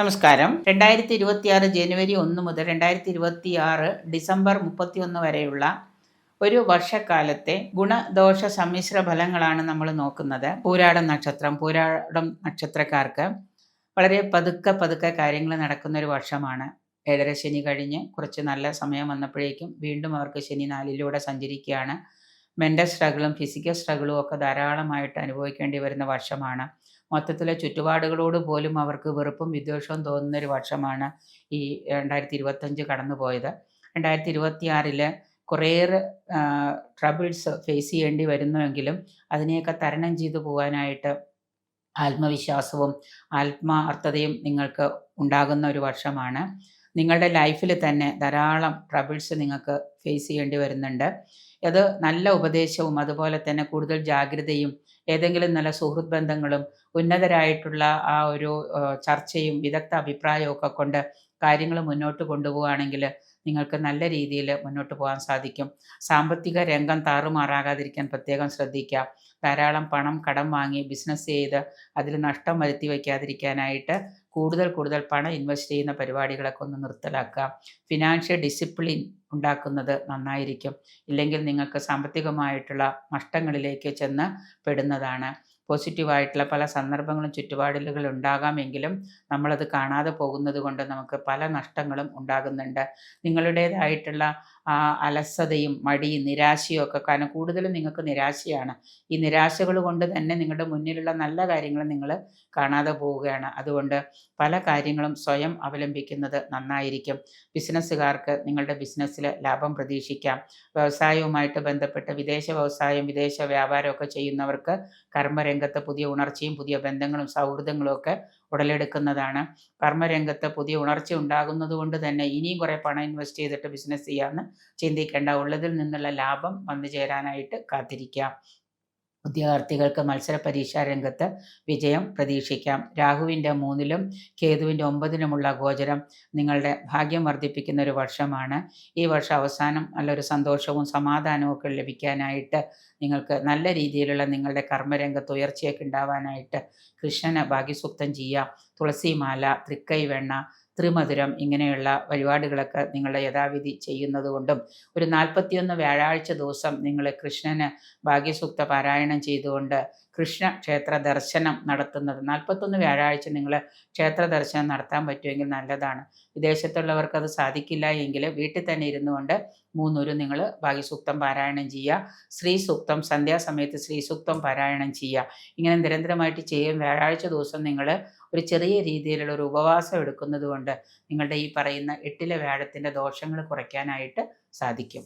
നമസ്കാരം. രണ്ടായിരത്തി ഇരുപത്തിയാറ് ജനുവരി ഒന്ന് മുതൽ രണ്ടായിരത്തി ഇരുപത്തി ആറ് ഡിസംബർ മുപ്പത്തിയൊന്ന് വരെയുള്ള ഒരു വർഷക്കാലത്തെ ഗുണദോഷ സമ്മിശ്ര ഫലങ്ങളാണ് നമ്മൾ നോക്കുന്നത്. പൂരാടം നക്ഷത്രം പൂരാടം നക്ഷത്രക്കാർക്ക് വളരെ പതുക്കെ പതുക്കെ കാര്യങ്ങൾ നടക്കുന്ന ഒരു വർഷമാണ്. ഏഴര ശനി കഴിഞ്ഞ് കുറച്ച് നല്ല സമയം വന്നപ്പോഴേക്കും വീണ്ടും അവർക്ക് ശനി നാലിലൂടെ സഞ്ചരിക്കുകയാണ്. മെന്റൽ സ്ട്രഗിളും ഫിസിക്കൽ സ്ട്രഗിളും ഒക്കെ ധാരാളമായിട്ട് അനുഭവിക്കേണ്ടി വരുന്ന വർഷമാണ്. മൊത്തത്തിലെ ചുറ്റുപാടുകളോട് പോലും അവർക്ക് വെറുപ്പും വിദ്വേഷവും തോന്നുന്ന ഒരു വർഷമാണ് ഈ രണ്ടായിരത്തി ഇരുപത്തഞ്ച് കടന്നു പോയത് രണ്ടായിരത്തി ഇരുപത്തി ആറിൽ കുറേയേറെ ട്രബിൾസ് ഫേസ് ചെയ്യേണ്ടി വരുന്നുവെങ്കിലും അതിനെയൊക്കെ തരണം ചെയ്തു പോകാനായിട്ട് ആത്മവിശ്വാസവും ആത്മാർത്ഥതയും നിങ്ങൾക്ക് ഉണ്ടാകുന്ന ഒരു വർഷമാണ്. നിങ്ങളുടെ ലൈഫിൽ തന്നെ ധാരാളം ട്രബിൾസ് നിങ്ങൾക്ക് ഫേസ് ചെയ്യേണ്ടി വരുന്നുണ്ട്. അത് നല്ല ഉപദേശവും അതുപോലെ തന്നെ കൂടുതൽ ജാഗ്രതയും ഏതെങ്കിലും നല്ല സുഹൃത്ത് ബന്ധങ്ങളും ഉന്നതരായിട്ടുള്ള ആ ഒരു ചർച്ചയും വിദഗ്ധ അഭിപ്രായവും ഒക്കെ കൊണ്ട് കാര്യങ്ങൾ മുന്നോട്ട് കൊണ്ടുപോവുകയാണെങ്കിൽ നിങ്ങൾക്ക് നല്ല രീതിയിൽ മുന്നോട്ട് പോകാൻ സാധിക്കും. സാമ്പത്തിക രംഗം താറുമാറാകാതിരിക്കാൻ പ്രത്യേകം ശ്രദ്ധിക്കുക. ധാരാളം പണം കടം വാങ്ങി ബിസിനസ് ചെയ്ത് അതിൽ നഷ്ടം വരുത്തി വയ്ക്കാതിരിക്കാനായിട്ട് കൂടുതൽ കൂടുതൽ പണം ഇൻവെസ്റ്റ് ചെയ്യുന്ന പരിപാടികളൊക്കെ ഒന്ന് നിർത്തലാക്കുക. ഫിനാൻഷ്യൽ ഡിസിപ്ലിൻ ഉണ്ടാക്കുന്നത് നന്നായിരിക്കും. ഇല്ലെങ്കിൽ നിങ്ങൾക്ക് സാമ്പത്തികമായിട്ടുള്ള നഷ്ടങ്ങളിലേക്ക് ചെന്ന് പെടുന്നതാണ്. പോസിറ്റീവായിട്ടുള്ള പല സന്ദർഭങ്ങളും ചുറ്റുപാടുകൾ ഉണ്ടാകാമെങ്കിലും നമ്മളത് കാണാതെ പോകുന്നത് കൊണ്ട് നമുക്ക് പല നഷ്ടങ്ങളും ഉണ്ടാകുന്നുണ്ട്. നിങ്ങളുടേതായിട്ടുള്ള ആ അലസതയും മടിയും നിരാശയും ഒക്കെ കാരണം കൂടുതലും നിങ്ങൾക്ക് നിരാശയാണ്. ഈ നിരാശകൾ കൊണ്ട് തന്നെ നിങ്ങളുടെ മുന്നിലുള്ള നല്ല കാര്യങ്ങൾ നിങ്ങൾ കാണാതെ പോവുകയാണ്. അതുകൊണ്ട് പല കാര്യങ്ങളും സ്വയം അവലംബിക്കുന്നത് നന്നായിരിക്കും. ബിസിനസ്സുകാർക്ക് നിങ്ങളുടെ ബിസിനസ്സിൽ ലാഭം പ്രതീക്ഷിക്കാം. വ്യവസായവുമായിട്ട് ബന്ധപ്പെട്ട് വിദേശ വ്യവസായം വിദേശ വ്യാപാരമൊക്കെ ചെയ്യുന്നവർക്ക് കർമ്മരംഗത്ത് പുതിയ ഉണർച്ചയും പുതിയ ബന്ധങ്ങളും സൗഹൃദങ്ങളും ഒക്കെ ഉടലെടുക്കുന്നതാണ്. കർമ്മരംഗത്ത് പുതിയ ഉണർച്ച ഉണ്ടാകുന്നത് കൊണ്ട് തന്നെ ഇനിയും കുറേ പണം ഇൻവെസ്റ്റ് ചെയ്തിട്ട് ബിസിനസ് ചെയ്യാമെന്ന് ചിന്തിക്കേണ്ട. ഉള്ളതിൽ നിന്നുള്ള ലാഭം വന്നു ചേരാനായിട്ട് കാത്തിരിക്കാം. ഉദ്യോഗാർത്ഥികൾക്ക് മത്സര പരീക്ഷാ രംഗത്ത് വിജയം പ്രതീക്ഷിക്കാം. രാഹുവിന്റെ മൂന്നിലും കേതുവിന്റെ ഒമ്പതിനുമുള്ള ഗോചരം നിങ്ങളുടെ ഭാഗ്യം വർദ്ധിപ്പിക്കുന്ന ഒരു വർഷമാണ്. ഈ വർഷം അവസാനം നല്ലൊരു സന്തോഷവും സമാധാനവും ഒക്കെ ലഭിക്കാനായിട്ട് നിങ്ങൾക്ക് നല്ല രീതിയിലുള്ള നിങ്ങളുടെ കർമ്മരംഗത്ത് ഉയർച്ചയൊക്കെ ഉണ്ടാവാനായിട്ട് കൃഷ്ണന് ഭാഗ്യസൂക്തം ചെയ്യുക. തുളസിമാല തൃക്കൈ വെണ്ണ ത്രിമധുരം ഇങ്ങനെയുള്ള വഴിപാടുകളൊക്കെ നിങ്ങൾ യഥാവിധി ചെയ്യുന്നതുകൊണ്ടും ഒരു നാൽപ്പത്തിയൊന്ന് വ്യാഴാഴ്ച ദിവസം നിങ്ങൾ കൃഷ്ണന് ഭാഗ്യസൂക്ത പാരായണം ചെയ്തുകൊണ്ട് കൃഷ്ണ ക്ഷേത്ര ദർശനം നടത്തുന്നത്. നാൽപ്പത്തൊന്ന് വ്യാഴാഴ്ച നിങ്ങൾ ക്ഷേത്ര ദർശനം നടത്താൻ പറ്റുമെങ്കിൽ നല്ലതാണ്. വിദേശത്തുള്ളവർക്ക് അത് സാധിക്കില്ല എങ്കിൽ വീട്ടിൽ തന്നെ ഇരുന്നു കൊണ്ട് മൂന്നൂര് നിങ്ങൾ ഭാഗ്യസൂക്തം പാരായണം ചെയ്യുക. ശ്രീ സൂക്തം സന്ധ്യാസമയത്ത് ശ്രീ സൂക്തം പാരായണം ചെയ്യുക. ഇങ്ങനെ നിരന്തരമായിട്ട് ചെയ്യും. വ്യാഴാഴ്ച ദിവസം നിങ്ങൾ ഒരു ചെറിയ രീതിയിലുള്ള ഒരു ഉപവാസം എടുക്കുന്നത് കൊണ്ട് നിങ്ങളുടെ ഈ പറയുന്ന എട്ടിലെ വ്യാഴത്തിന്റെ ദോഷങ്ങൾ കുറയ്ക്കാനായിട്ട് സാധിക്കും.